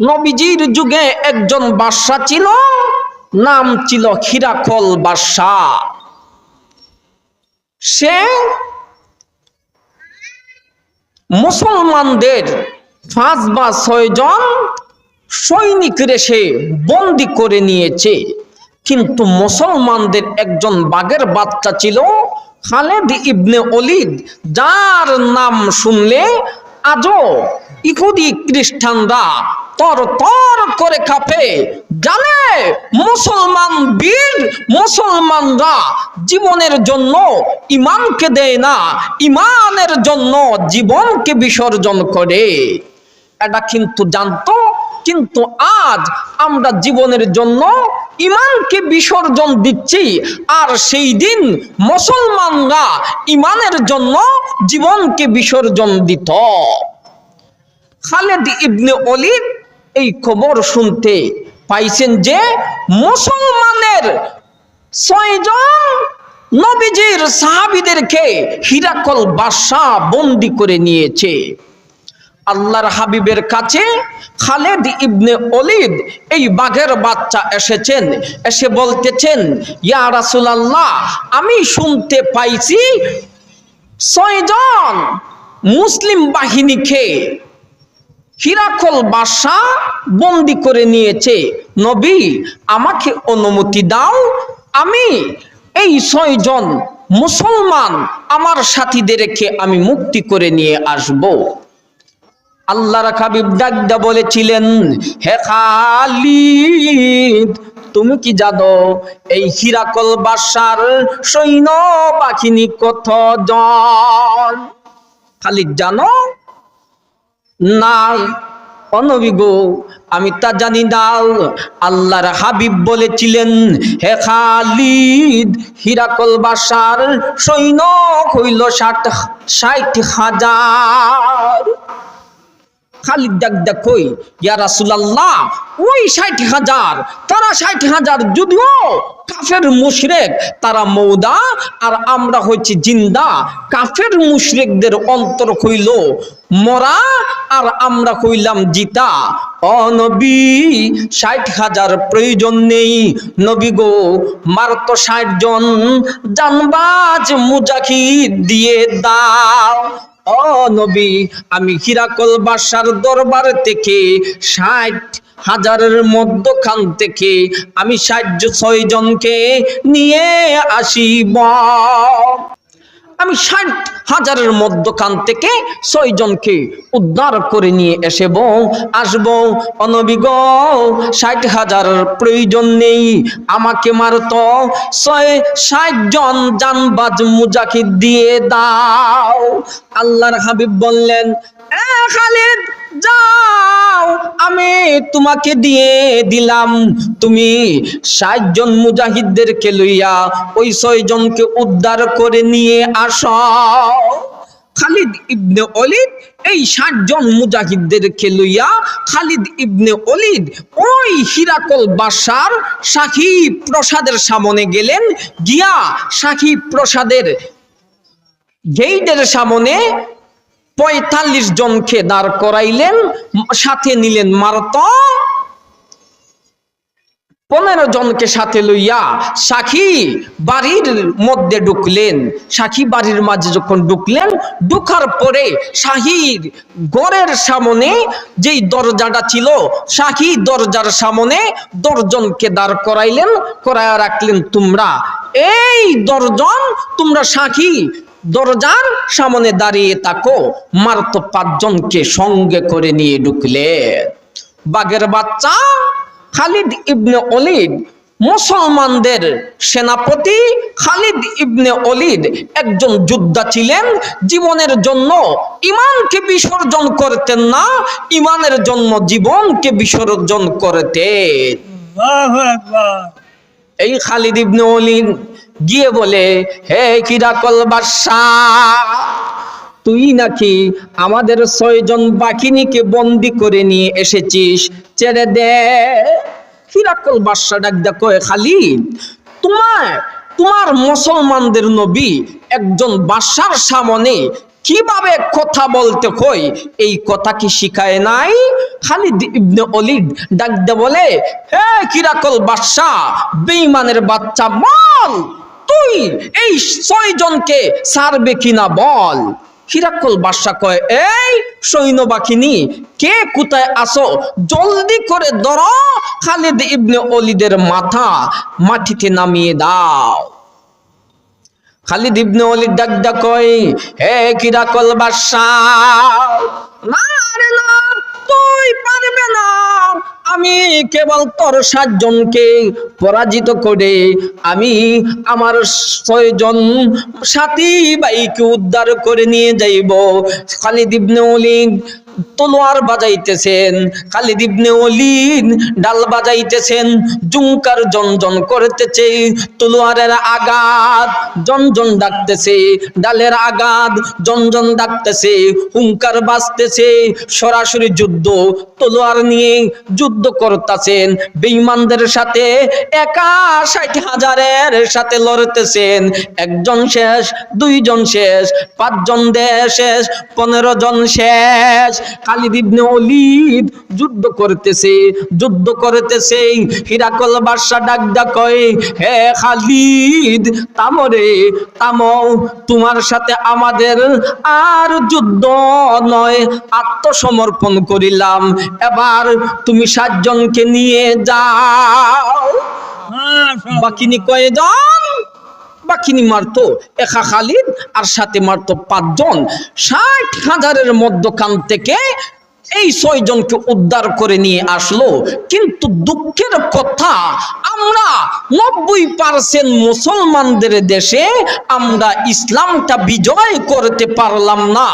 নবীজির যুগে একজন বাদশা ছিল, নাম ছিল হিরাকল বাদশা। সে মুসলমানদের পাঁচ বা ছয়জন সৈনিক রেসে বন্দি করে নিয়েছে। কিন্তু মুসলমানদের একজন বাগের বাচ্চা ছিল, খালেদ ইবনে অলিদ যার নাম শুনলে আজও ইহুদি খ্রিস্টানরা তর তর করে কাঁপে। জানে মুসলমান বীর, মুসলমানরা জীবনের জন্য ইমানকে দেয় না, ইমানের জন্য জীবনকে বিসর্জন করে। এটা কিন্তু জানতো, কিন্তু আজ আমরা জীবনের জন্য ইমানকে বিসর্জন দিচ্ছি, আর সেই দিন মুসলমানরা ইমানের জন্য জীবনকে বিসর্জন দিত। খালেদ ইবনে অলিদ এই খবর শুনতে পাইছেন যে মুসলমানের ছয়জন নবীজির সাহাবিদেরকে হিরাকল বাদশাহ বন্দি করে নিয়েছে। আল্লাহর হাবিবের কাছে খালেদ ইবনে অলিদ এই বাঘের বাচ্চা এসেছেন, এসে বলতেছেন, ইয়া রাসূলুল্লাহ, আমি শুনতে পাইছি ছয়জন মুসলিম বাহিনীকে হিরাকল বাদশাহ বন্দি করে নিয়েছে। নবী, আমাকে অনুমতি দাও, আমি এই ছয়জন মুসলমান আমার সাথীদেরকে আমি মুক্তি করে নিয়ে আসব। আল্লাহর হাবিব ডাকদা বলেছিলেন, হে খালিদ, তুমি কি জানো, এই হিরাকল বাদশার সৈন্য বাহিনী কত জন খালিদ, জানো না অনবিগ আমি তা জানি দাল আল্লাহর হাবিব বলেছিলেন, হে খালিদ, হিরাকল বাসার সৈন্য হইল ষাট ষাট হাজার। খালিদ ডাক কই? ইয়া রাসূলুল্লাহ, ওই ষাট হাজার, তারা ষাট হাজার যদিও কাফের মুশরেক, তারা মৌদা, আর আমরা হচ্ছি জিন্দা। কাফের মুশরেকদের অন্তর হইল মরা, আর আমরা কইলাম জিতা। অনবী ষাট হাজার প্রয়োজন নেই। নবী গো, মার তো ষাট জন, জানবাজ মুজাহিদ দিয়ে দাও। ও নবী, আমি হিরাকল বাসার দরবার থেকে ষাট হাজারের মধ্যখান থেকে আমি সাহায্য ছয় জনকে নিয়ে আসিব। আমি ষাট হাজারের মধ্যখান থেকে ছয় জনকে উদ্ধার করে নিয়ে এসেব, আসব। অনবিগ ষাট হাজারের প্রয়োজন নেই, আমাকে মারত। ছয়, ষাট জন যানবাজ মুজাকিদ দিয়ে দাও। আল্লাহর হাবিব বললেন "এ খালিদ, যাও, আমি তোমাকে দিয়ে দিলাম। তুমি ষাট জন মুজাহিদদেরকে লইয়া ওই ছয় জনকে উদ্ধার করে নিয়ে আস। খালিদ ইবনে অলিদ এই ষাট জন মুজাহিদদেরকে লইয়া খালিদ ইবনে অলিদ ওই হিরাকল বাসার সাখী প্রসাদের সামনে গেলেন। গিয়া সাখী প্রসাদের গেইটের সামনে পঁয়তাল্লিশ জনকে দাঁড় করাইলেন, সাথে নিলেন মারত পনেরো জনকে সাথে লইয়া সাখী বাড়ির মধ্যে ঢুকলেন। সাখী বাড়ির মাঝে যখন ঢুকলেন, ঢুকার পরে শাহির গড়ের সামনে যেই দরজাটা ছিল শাহী দরজার সামনে দশজনকে দাঁড় করাইলেন, করায়া রাখলেন, তোমরা, এই দশজন, তোমরা সাখী দরজার সামনে দাঁড়িয়ে থাকো। মার তো পাঁচজনকে সঙ্গে করে নিয়ে ঢুকলে। বাগের বাচ্চা খালিদ ইবনে অলিদ মুসলমানদের সেনাপতি খালিদ ইবনে অলিদ একজন যোদ্ধা ছিলেন। জীবনের জন্য ইমানকে বিসর্জন করতেন না, ইমানের জন্য জীবনকে বিসর্জন করতেন। এই খালিদ ইবনে অলিদ গিয়ে বলে, হে কিরাকল বাদশাহ, তুই নাকি আমাদের ছয়জন বাকিনীকে বন্দি করে নিয়ে এসেছিস? ছেড়ে দে। কিরাকল বাদশাহ ডাক কয়, খালিদ, তোমার তোমার মুসলমানদের নবী একজন বাদশার সামনে কীভাবে কথা বলতে কই? এই কথা কি শিখায় নাই? খালিদ ইবনে অলিদ ডাক দে বলে, হে কিরাকল বাদশা বেঈমানের বাচ্চা বল। তুই এই ছয় জনকে সারবে কিনা বল? হিরাকল বাদশা কয়, এই সৈন্য বাহিনী কে কোথায় আসো জলদি করে ধরো খালিদ ইবনে অলিদের মাথা, মাটিতে নামিয়ে দাও। খালিদ ইবনে অলিদ ডাক ডাক হে কিরাকল বাদশাহ না তুই পারবে না। আমি কেবল তোর সাতজনকে পরাজিত করে আমি আমার ছয়জন সাথী ভাইকে উদ্ধার করে নিয়ে যাইব। খালিদ ইবনে অলিদ তলোয়ার বাজাইতেছেন, খালিদ ইবনে অলিদ ডাল বাজাইতেছেন জুঙ্কার জনজন করতেছে, তলোয়ারের আঘাত জনজন ডাকতেছে, ডালের আঘাত জনজন ডাকতেছে, হুঙ্কার বাজতেছে, সরাসরি যুদ্ধ, তলোয়ার নিয়ে যুদ্ধ করতেছেন, বেঈমানদের সাথে একা ষাট হাজারের সাথে লড়তেছেন, একজন শেষ, দুইজন শেষ, পাঁচজন দেশ শেষ, পনেরো জন শেষ খালিদ ইবনে অলিদ যুদ্ধ করতেছে যুদ্ধ করতেছে। হিরাকল বাদশা ডাক ডাক কয়, হে খালিদ তামরে তামো তোমার সাথে আমাদের আর যুদ্ধ নয়। আত্মসমর্পণ করিলাম। এবার তুমি সাতজনকে নিয়ে যাও। বাকিনি কয়জন বাকিনি মারতো একা খালিদ আর সাথে মারতো পাঁচজন। ষাট হাজারের মধ্যখান থেকে এই ছয় জনকে উদ্ধার করে নিয়ে আসলো। কিন্তু দুঃখের কথা, আমরা নব্বই পার্সেন্ট মুসলমানদের দেশে আমরা ইসলামটা বিজয় করতে পারলাম না।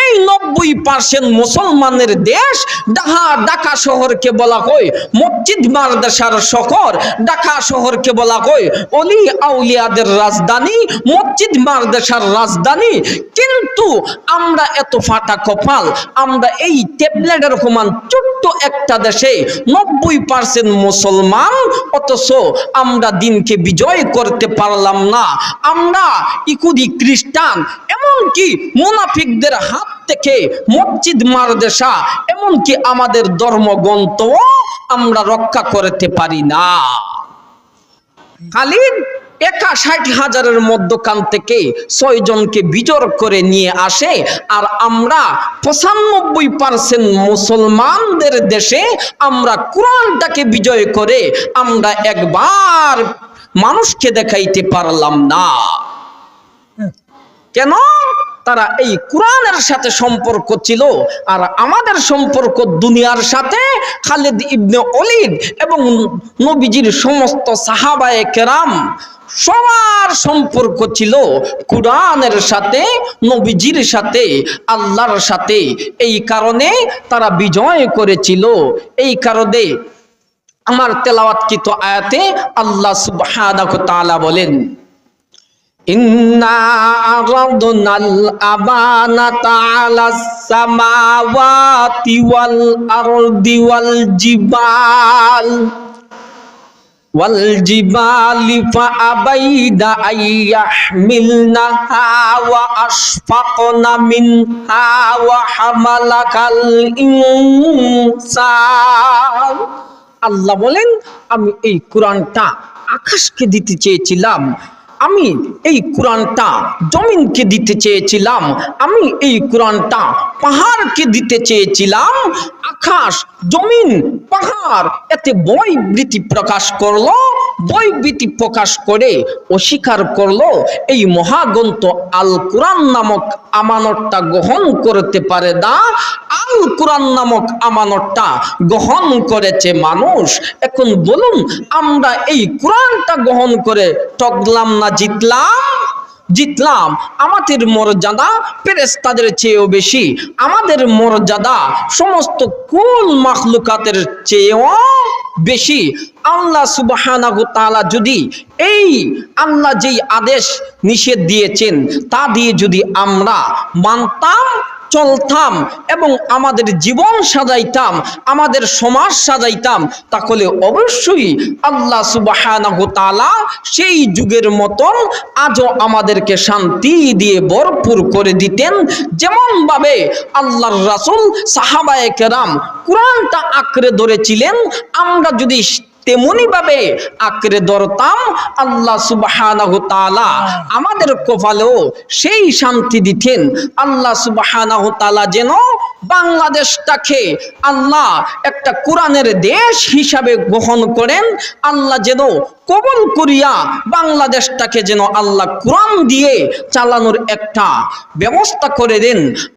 এই নব্বই পার্সেন্ট মুসলমানের দেশ ঢাকা ঢাকা শহরকে বলা হয়, মসজিদ মাদ্রাসার শহর ঢাকা শহরকে বলা হয়, অলি আউলিয়াদের রাজধানী, মসজিদ মাদ্রাসার রাজধানী। কিন্তু আমরা এত ফাটা কপাল, আমরা এই ট্যাবলেটের সমান ছোট্ট একটা দেশে নব্বই পার্সেন্ট মুসলমান, অথচ আমরা দিনকে বিজয় করতে পারলাম না। আমরা ইকুদি খ্রিস্টান, এমনকি মুনাফিকদের হাত থেকে মসজিদ মারদেশা এমনকি আমাদের ধর্মগ্রন্থ আমরা রক্ষা করতে পারি না। খালিদ একা ষাট হাজারের মধ্যখান থেকে ছয় জনকে বিজয় করে নিয়ে আসে। আর আমরা পঁচানব্বই পার্সেন্ট মুসলমানদের দেশে আমরা কোরআনটাকে বিজয় করে আমরা একবার মানুষকে দেখাইতে পারলাম না। কেন? তারা এই কোরআনের সাথে সম্পর্ক ছিল আর আমাদের সম্পর্ক দুনিয়ার সাথে খালিদ ইবনে অলিদ এবং নবীজির সমস্ত সাহাবায়ে কেরাম সবার সম্পর্ক ছিল কুরআনের সাথে, নবীজির সাথে, আল্লাহর সাথে। এই কারণে তারা বিজয় করেছিল। এই কারণে আমার তেলাওয়াতকৃত আয়াতে আল্লাহ সুবহানাহু তাআলা বলেন, ইন্না জিবাল। والجبال فأبين أن يحملنها وأشفقن منها وحملك الإنسان আল্লাহ বলেন আমি এই কোরআনটা আকাশকে দিতে চেয়েছিলাম আমি এই কোরআনটা জমিনকে দিতে চেয়েছিলাম, আমি এই কোরআনটা পাহাড়কে দিতে চেয়েছিলাম, আকাশ, জমিন, পাহাড়, এতে বৈবৃতি প্রকাশ করল বৈবৃতি প্রকাশ করে অস্বীকার করল, এই মহাগ্রন্থ আল কোরআন নামক আমানতটা গ্রহণ করতে পারে না। আল কোরআন নামক আমানতটা গ্রহণ করেছে মানুষ। এখন বলুন, আমরা এই কোরআনটা গ্রহণ করে টকলাম না জিতলাম? জিতলাম। আমাদের মর্যাদা ফেরেস্তাদের চেয়েও বেশি। আমাদের মর্যাদা সমস্ত কুল মাখলুকাতের চেয়েও বেশি। আল্লাহ সুবাহ যদি এই আল্লাহ যেই আদেশ নিষেধ দিয়েছেন, তা দিয়ে যদি আমরা মানতাম চলতাম এবং আমাদের জীবন সাজাইতাম, আমাদের সমাজ সাজাইতাম, তাহলে অবশ্যই আল্লাহ তাআলা সেই যুগের মতন আজও আমাদেরকে শান্তি দিয়ে ভরপুর করে দিতেন। যেমন ভাবে আল্লাহর রাসূল সাহাবায়ে কেরাম কোরআনটা আঁকড়ে ধরেছিলেন, আমরা যদি তেমনি ভাবে আঁকড়ে ধরতাম আল্লাহ তাআলা আমাদের কপালেও সেই শান্তি দিতেন। আল্লাহ তাআলা যেন বাংলাদেশটাকে আল্লাহ একটা কোরআনের দেশ হিসাবে গ্রহণ করেন। আল্লাহ যেন কবল করিয়া বাংলাদেশটাকে যেন আল্লাহ কোরআন দিয়ে চালানোর একটা ব্যবস্থা করে দেন।